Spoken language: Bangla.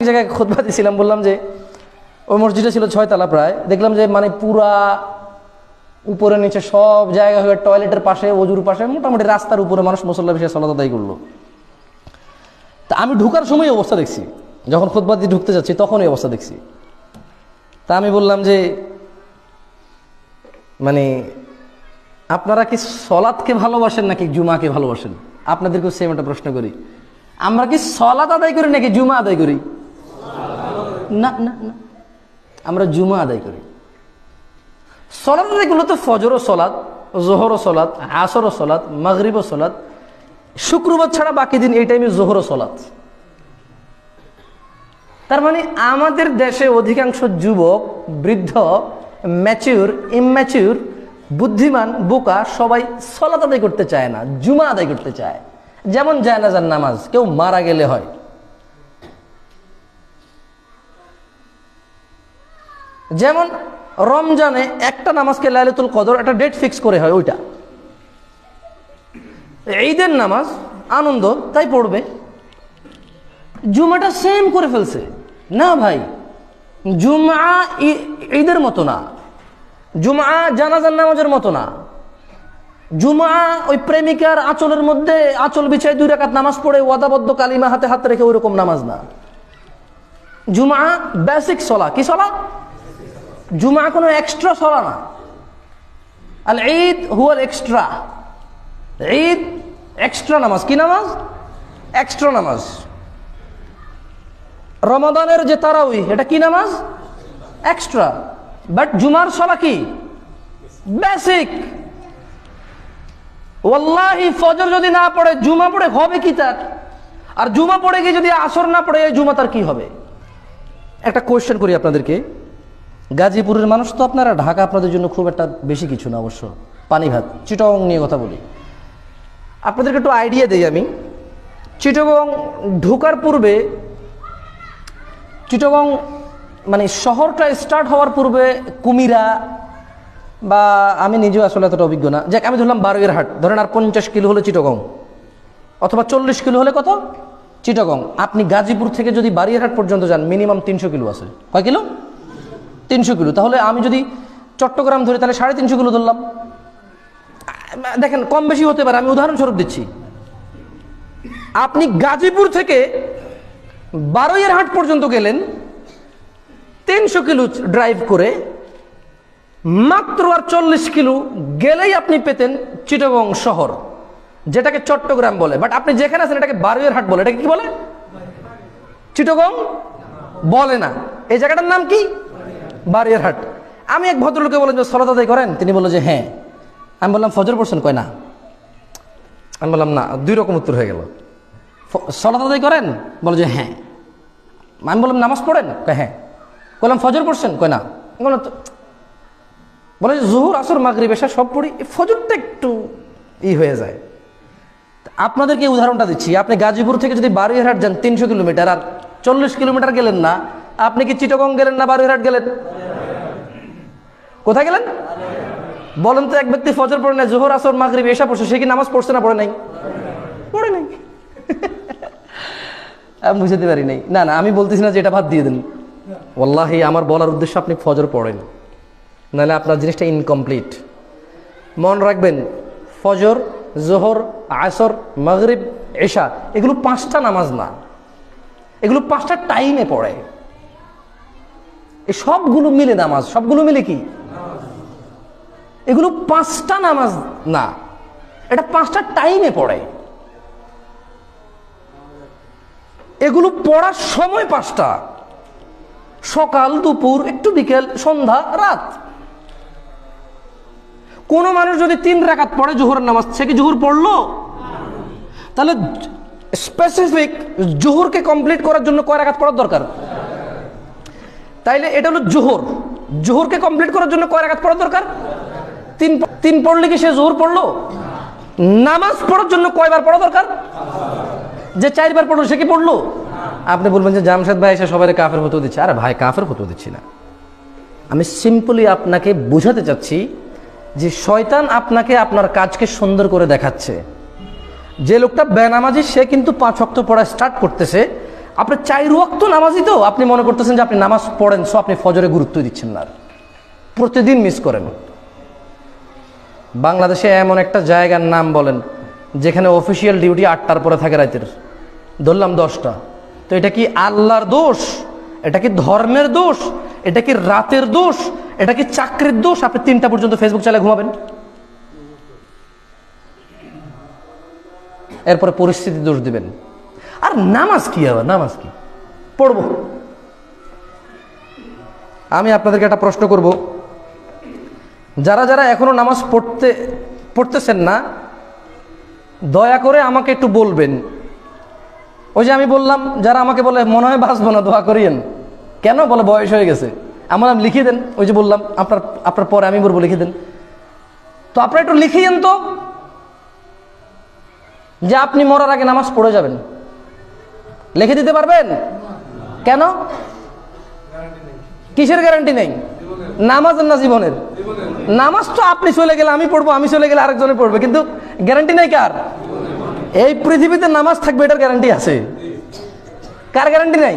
এক জায়গায় খোদবা দিয়েছিলাম বললাম যে ওই মসজিদটা ছিল ছয়তলা প্রায়। দেখলাম যে মানে পুরা উপরে নিচে সব জায়গা হয়ে টয়লেটের পাশে, অজুর পাশে, মোটামুটি রাস্তার উপরে মানুষ মুসল্লা বিষয়ে সলাত আদায় করল। তা আমি ঢুকার সময় অবস্থা দেখছি। যখন খোদবা ঢুকতে যাচ্ছি, তখন এই অবস্থা দেখছি। তা আমি বললাম যে মানে আপনারা কি সলাদকে ভালোবাসেন নাকি জুমাকে ভালোবাসেন? আপনাদেরকেও সেম একটা প্রশ্ন করি। আমরা কি সলাদ আদায় করি নাকি জুমা আদায় করি? না না না। আমরা জুমা আদায় করি। আদায় করলে তো ফজরও সলাৎ জোহরও সলাৎ আসরও সলাৎ মাগরিবও সলাৎ শুক্রবার ছাড়া বাকি দিন এই টাইমে জোহরও সলাৎ তার মানে আমাদের দেশে অধিকাংশ যুবক, বৃদ্ধ ম্যাচিউর ইম্যাচিউর বুদ্ধিমান, বোকা সবাই সলাত আদায় করতে চায় না, জুমা আদায় করতে চায়। যেমন জায়নাজার নামাজ, কেউ মারা গেলে হয়। যেমন রমজানে একটা নামাজকে লাইলাতুল কদর, একটা ডেট ফিক্স করে হয় ওইটা। ঈদের নামাজ, আনন্দ, তাই পড়বে। জুমাটা সেম করে ফেলছে। না ভাই, জুমা ঈদের মতো না। জুমা জানাজার নামাজের মতো না। জুমা ওই প্রেমিকার আঁচলের মধ্যে আঁচল বিছায় দুই রাকাত নামাজ পড়ে, ওয়াদাবদ্ধ কালিমা হাতে হাত রেখে ওইরকম নামাজ না। জুমা বেসিক সলা। কি সলা? জুমা কোনো এক্সট্রা সলা না। আল ঈদ হুয়াল এক্সট্রা ঈদ এক্সট্রা নামাজ। কি নামাজ? এক্সট্রা নামাজ। রমাদানের যে তারাউই এটা কি নামাজ? এক্সট্রা বাট জুমার সলা কি? বেসিক ওয়াল্লাহি ফজর যদি না পড়ে, জুমা পড়ে হবে কি তার? আর জুমা পড়ে গিয়ে যদি আসর না পড়ে জুমা তার কি হবে? একটা কোয়েশ্চেন করি আপনাদেরকে। গাজীপুরের মানুষ তো আপনারা, ঢাকা আপনাদের জন্য খুব একটা বেশি কিছু না অবশ্য। পানি ভাত চিটং নিয়ে কথা বলি। আপনাদেরকে একটু আইডিয়া দিই আমি। চিটগং ঢোকার পূর্বে, চিটগং মানে শহরটা স্টার্ট হওয়ার পূর্বে কুমিরা বা আমি নিজেও আসলে এতটা অভিজ্ঞ না। যাক, আমি ধরলাম বারোয়ের হাট ধরেন আর পঞ্চাশ কিলো হলে চিটগং। অথবা চল্লিশ কিলো হলে কত? চিটগং। আপনি গাজীপুর থেকে যদি বারিয়ারহাট পর্যন্ত যান মিনিমাম তিনশো কিলো আছে। কয় কিলো? তিনশো কিলো। তাহলে আমি যদি চট্টগ্রাম ধরি, তাহলে সাড়ে তিনশো কিলো ধরলাম। দেখেন, কম বেশি হতে পারে, আমি উদাহরণস্বরূপ দিচ্ছি। আপনি গাজীপুর থেকে বারোয়ের হাট পর্যন্ত গেলেন, তিনশো কিলো ড্রাইভ করে, মাত্র আর চল্লিশ কিলো গেলেই আপনি পেতেন চিটগং শহর, যেটাকে চট্টগ্রাম বলে। বাট আপনি যেখানে আছেন, এটাকে বারুয়ের হাট বলে। এটাকে কি বলে? চিটগং বলে না। এই জায়গাটার নাম কি? বারুয়ের হাট। আমি এক ভদ্রলোকে বললাম, যে সলাত আদায় করেন? তিনি বলল, যে হ্যাঁ। আমি বললাম, ফজর পড়ছেন কয় না? আমি বললাম, না, দুই রকম উত্তর হয়ে গেল। সলাত আদায় করেন? বলে যে হ্যাঁ। আমি বললাম, নামাজ পড়েন? কয় হ্যাঁ। বললাম ফজর পড়ছেন? কয় না। বললাম বলে যে জোহর, আসর, মাগরিব এসা সব পড়ি ফজরটা একটু ই হয়ে যায়। আপনাদেরকে উদাহরণটা দিচ্ছি। আপনি গাজীপুর থেকে যদি বারুইহাট যান, তিনশো কিলোমিটার আর চল্লিশ কিলোমিটার গেলেন না আপনি কি চিটগং গেলেন না বারুইহাট গেলেন? কোথায় গেলেন? বলেন তো এক ব্যক্তি ফজর পড়ে নাই, জোহর, আসর, মাগরিব এসা পড়ছে, সে কি নামাজ পড়ছে না পড়ে নাই? পড়ে নাই। আমি বুঝতে পারি নাই। না না, আমি বলতেছি না যে এটা ভাত দিয়ে দেন। ওল্লাহি আমার বলার উদ্দেশ্য আপনি ফজর পড়েন। নাহলে আপনার জিনিসটা ইনকমপ্লিট মন রাখবেন, ফজর, জোহর, আসর, মাগরিব, এশা, এগুলো পাঁচটা নামাজ না। এগুলো পাঁচটা টাইমে পড়ে। এই সবগুলো মিলে নামাজ। সবগুলো মিলে কি? এগুলো পাঁচটা নামাজ না। এটা পাঁচটা টাইমে পড়ে। এগুলো পড়ার সময় পাঁচটা। সকাল, দুপুর, একটু বিকেল, সন্ধ্যা, রাত। কোন মানুষ যদি তিন রাকাত পড়ে জোহরের নামাজ, সে কি জোহর পড়ল? তাহলে স্পেসিফিক জোহরকে কমপ্লিট করার জন্য কয় রাকাত পড়ার দরকার? তাইলে এটা হলো জোহর। জোহরকে কমপ্লিট করার জন্য কয় রাকাত পড়া দরকার? তিন তিন পড়লে কি সে জোহর পড়ল? নামাজ পড়ার জন্য কয়বার পড়া দরকার? যে চারবার পড়ল, সে কি পড়ল? আপনি বলবেন যে জামশেদ ভাই এসে সবাই কাফের ফটো দিচ্ছে। আরে ভাই, কাফের ফটো দিচ্ছি না। আমি সিম্পলি আপনাকে বোঝাতে চাচ্ছি যে শয়তান আপনাকে আপনার কাজকে সুন্দর করে দেখাচ্ছে। যে লোকটা বেনামাজি, সে কিন্তু পাঁচ অক্ট পড়া স্টার্ট করতেছে। আপনি চাই রক্ত নামাজই তো? আপনি মনে করতেছেন যে আপনি নামাজ পড়েন, সো আপনি ফজরে গুরুত্ব দিচ্ছেন না। প্রতিদিন মিস করেন। বাংলাদেশে এমন একটা জায়গার নাম বলেন, যেখানে অফিসিয়াল ডিউটি আটটার পরে থাকে রাতের। ধরলাম দশটা। তো এটা কি আল্লাহর দোষ? এটা কি ধর্মের দোষ? এটা কি রাতের দোষ? এটা কি চাকরির দোষ? আপনি তিনটা পর্যন্ত ফেসবুক চালিয়ে ঘুমাবেন। এরপরে পরিস্থিতি দোষ দিবেন। আর নামাজ কি আবার? নামাজ কি? পড়ব। আমি আপনাদেরকে একটা প্রশ্ন করব। যারা যারা এখনও নামাজ পড়তে, পড়তেছেন না, দয়া করে আমাকে একটু বলবেন। ওই যে আমি বললাম, যারা আমাকে বলে, মনে হয় বাঁচবো না, দোয়া করিয়েন। কেন? বলে, বয়স হয়ে গেছে। আমার লিখিয়ে দেন। ওই যে বললাম, আপনার আপনার পরে আমি বলব লিখে দেন। তো আপনারা একটু লিখিয়েন তো, যে আপনি মরার আগে নামাজ পড়ে যাবেন। লিখে দিতে পারবেন? কেন? কিসের গ্যারান্টি নেই? নামাজ না জীবনের? নামাজ তো আপনি চলে গেলে আমি পড়ব, আমি চলে গেলে আরেকজনে পড়বে, কিন্তু গ্যারান্টি নেই কার? এই পৃথিবীতে নামাজ থাকবে, এটার গ্যারান্টি আছে। কার গ্যারান্টি নাই?